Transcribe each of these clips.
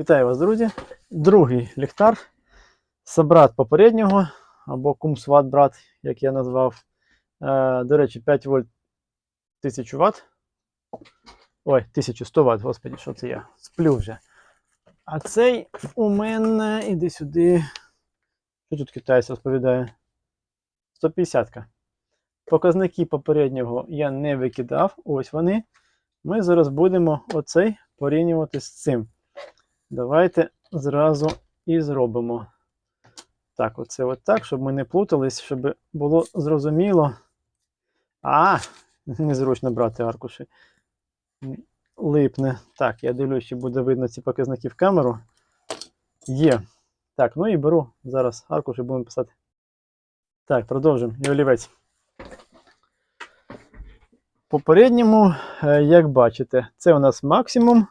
Вітаю вас, друзі! Другий ліхтар. Собрат попереднього, або кум-сват брат, як я назвав. Е, до речі, 5 вольт 1000 Вт. Ой, 1100 Вт, господі, що це я? Сплю вже. А цей у мене, іди сюди. Що тут китайець розповідає? 150-ка. Показники попереднього я не викидав. Ось вони. Ми зараз будемо оцей порівнювати з цим. Давайте зразу і зробимо. Так, оце от так, щоб ми не плутались, щоб було зрозуміло. А, незручно брати аркуші. Липне. Так, я дивлюсь, чи буде видно ці показники в камеру. Є. Так, ну і беру зараз аркуш і будемо писати. Так, продовжимо. І олівець. Попередньому, е, як бачите, це у нас максимум.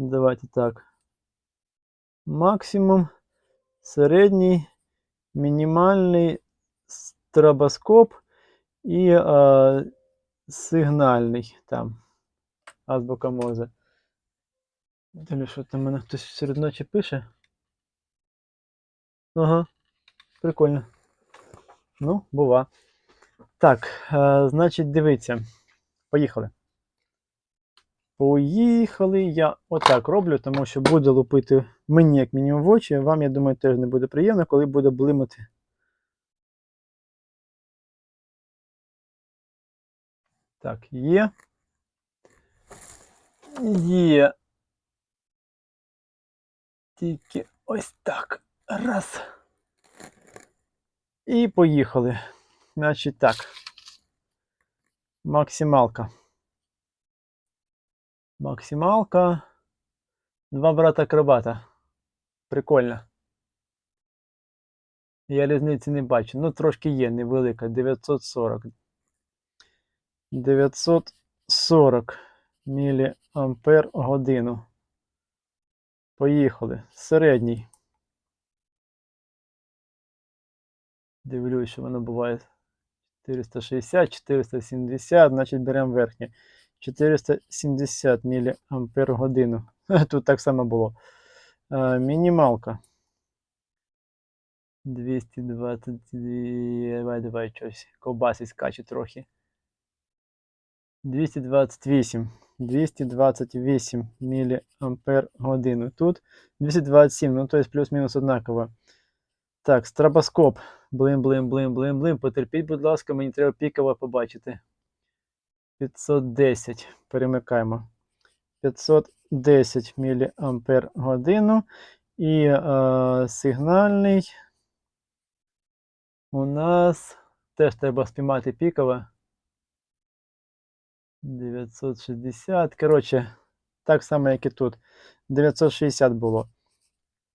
Давайте так. Максимум, середній, мінімальний стробоскоп і е, сигнальний там. Азбука Мозе. Далі що там мене хтось серед ночі пише? Ага, прикольно. Ну, бува. Так, е, значить, дивіться. Поїхали. Поїхали. Я отак роблю, тому що буде лупити мені, як мінімум, в очі. Вам, я думаю, теж не буде приємно, коли буде блимати. Так, є. Є. Тільки ось так. Раз. І поїхали. Значить так. Максималка. Максималка. Два брата акробата. Прикольно. Я різниці не бачу. Ну, трошки є, невелика. 940. 940 міліампер годину. Поїхали. Середній. Дивлюсь, що воно буває 460, 470, значить беремо верхнє. 470 міліампер годину. Тут так само було. Е, мінімалка. 222. Давай, давай щось. Ковбаси скаче трохи. 228. 228 міліампер годину. Тут 227, ну то есть плюс-мінус однаково. Так, стробоскоп. Блим, блим, блим, блим, блим. Потерпіть, будь ласка, мені треба піково побачити. 510. Перемикаємо. 510 міліампер годину. І е, сигнальний у нас теж треба спіймати піково. 960. Коротше, так само, як і тут. 960 було.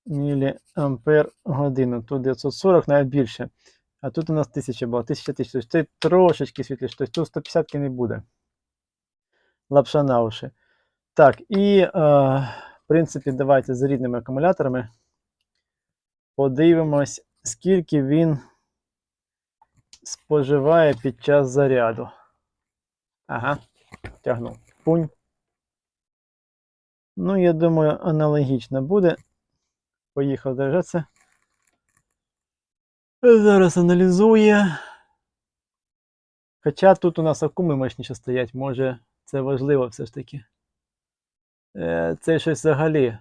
Міліампер годину. Тут 940, навіть більше. А тут у нас 1000 було. 1000 тисяч. Тобто трошечки світліше. Тобто тут 150 не буде. Лапша на уші. Так, і, е, в принципі, давайте з рідними акумуляторами подивимось, скільки він споживає під час заряду. Ага, тягнув. Пунь. Ну, я думаю, аналогічно буде. Поїхав держатися. Зараз аналізує. Хоча тут у нас акуми мощніше стоять, може це важливо все ж таки. Е, Це щось взагалі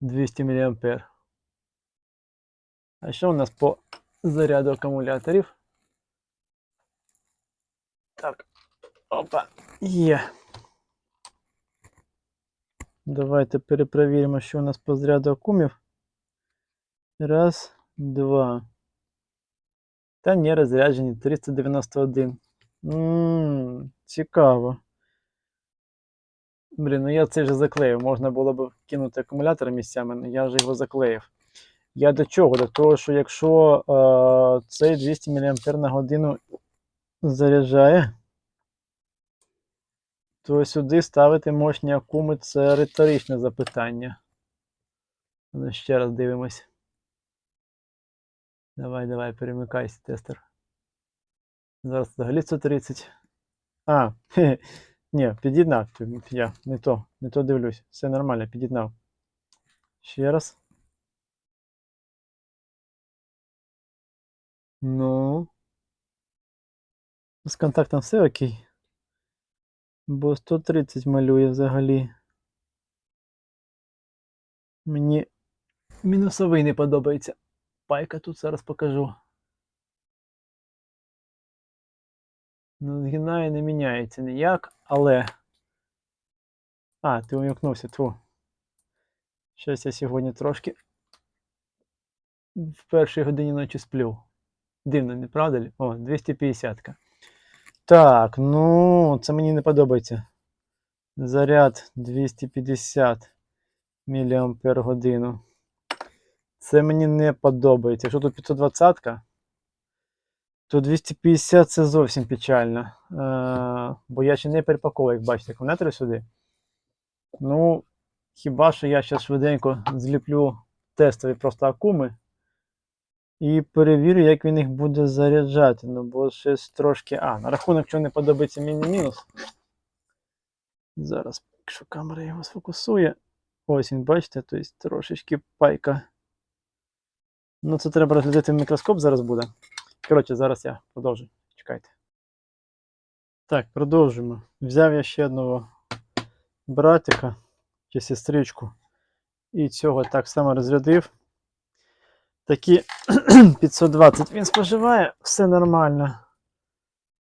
200 мА. А що у нас по заряду акумуляторів? Так. Опа, є. Давайте перепровіримо, що у нас по заряду акумів. Раз, два. Та не розряджені 391. Ммм, цікаво. Блін, ну я це вже заклеїв. Можна було б кинути акумулятор місцями, але я вже його заклеїв. Я до чого? До того, що якщо е, цей 200 мА на годину заряджає, то сюди ставити мощні акуми це риторичне запитання. Ну, ще раз дивимось. Давай, давай, перемикайся, тестер. Зараз взагалі 130. А, хе, Ні, під'єднав. Я не то, не то дивлюсь. Все нормально, під'єднав. Ще раз. Ну. З контактом все окей. Бо 130 малює взагалі. Мені мінусовий не подобається. Пайка тут зараз покажу. Ну, згинає, не міняється ніяк, але. А, ти увімкнувся, тьфу. Щось я сьогодні трошки в першій годині ночі сплю. Дивно, не правда ли? О, 250. -ка. Так, ну, це мені не подобається. Заряд 250 мАч. Це мені не подобається. Якщо тут 520, то 250 це зовсім печально. Е, бо я ще не перепаковував, як бачите, акумулятори сюди. Ну, хіба що я зараз швиденько зліплю тестові просто акуми і перевірю, як він їх буде заряджати. Ну, бо щось трошки. А, на рахунок, що не подобається міні-мінус. Зараз, якщо камера його сфокусує. Ось він, бачите, тобто трошечки пайка. Ну, це треба розглядати в мікроскоп зараз буде. Коротше, зараз я продовжу. Чекайте. Так, продовжуємо. Взяв я ще одного братика чи сестричку. І цього так само розрядив. Такі 520 він споживає, все нормально.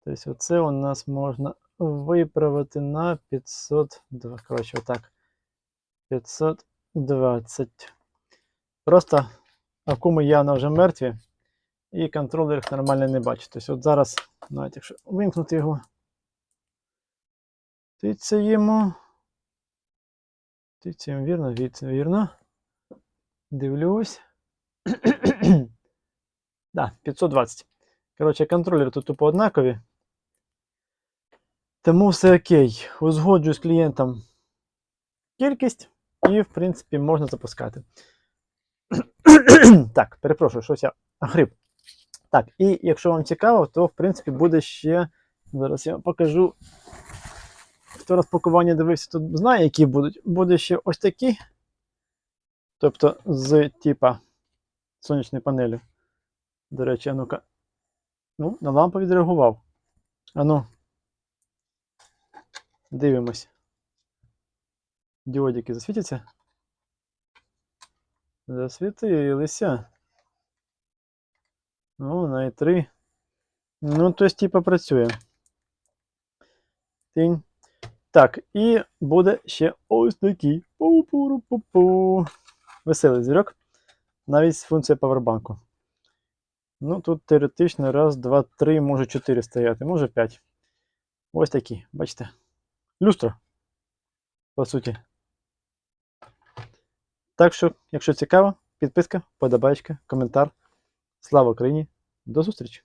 Тобто, оце у нас можна виправити на 502. Коротше, отак. 520. Просто акуми явно вже мертві. І контролер їх нормально не бачить. Тобто от зараз, навіть якщо вимкнути його, тицяємо. Тицяємо вірно, від, вірно. Дивлюсь. да, 520. Коротше, контролери тут тупо однакові. Тому все окей. Узгоджую з клієнтом кількість і, в принципі, можна запускати. так, перепрошую, щось я гриб. Так, і якщо вам цікаво, то в принципі буде ще. Зараз я вам покажу. Хто розпакування дивився, тут знає, які будуть. Буде ще ось такі. Тобто з типа сонячної панелі. До речі, ну-ка. Ну, на лампу відреагував. Ану. Дивимось. Діодики засвітяться? Засвітилися. Ну, на і3. Ну, тобто, типа працює. Тінь. Так, і буде ще ось такий. Пу-пу-ру-пу-пу. Веселий зірок. Навіть з функцією павербанку. Ну, тут теоретично раз, два, три, може чотири стояти, може п'ять. Ось такі, бачите? Люстра. По суті. Так що, якщо цікаво, підписка, подобайка, коментар. Слава Україні! До зустрічі!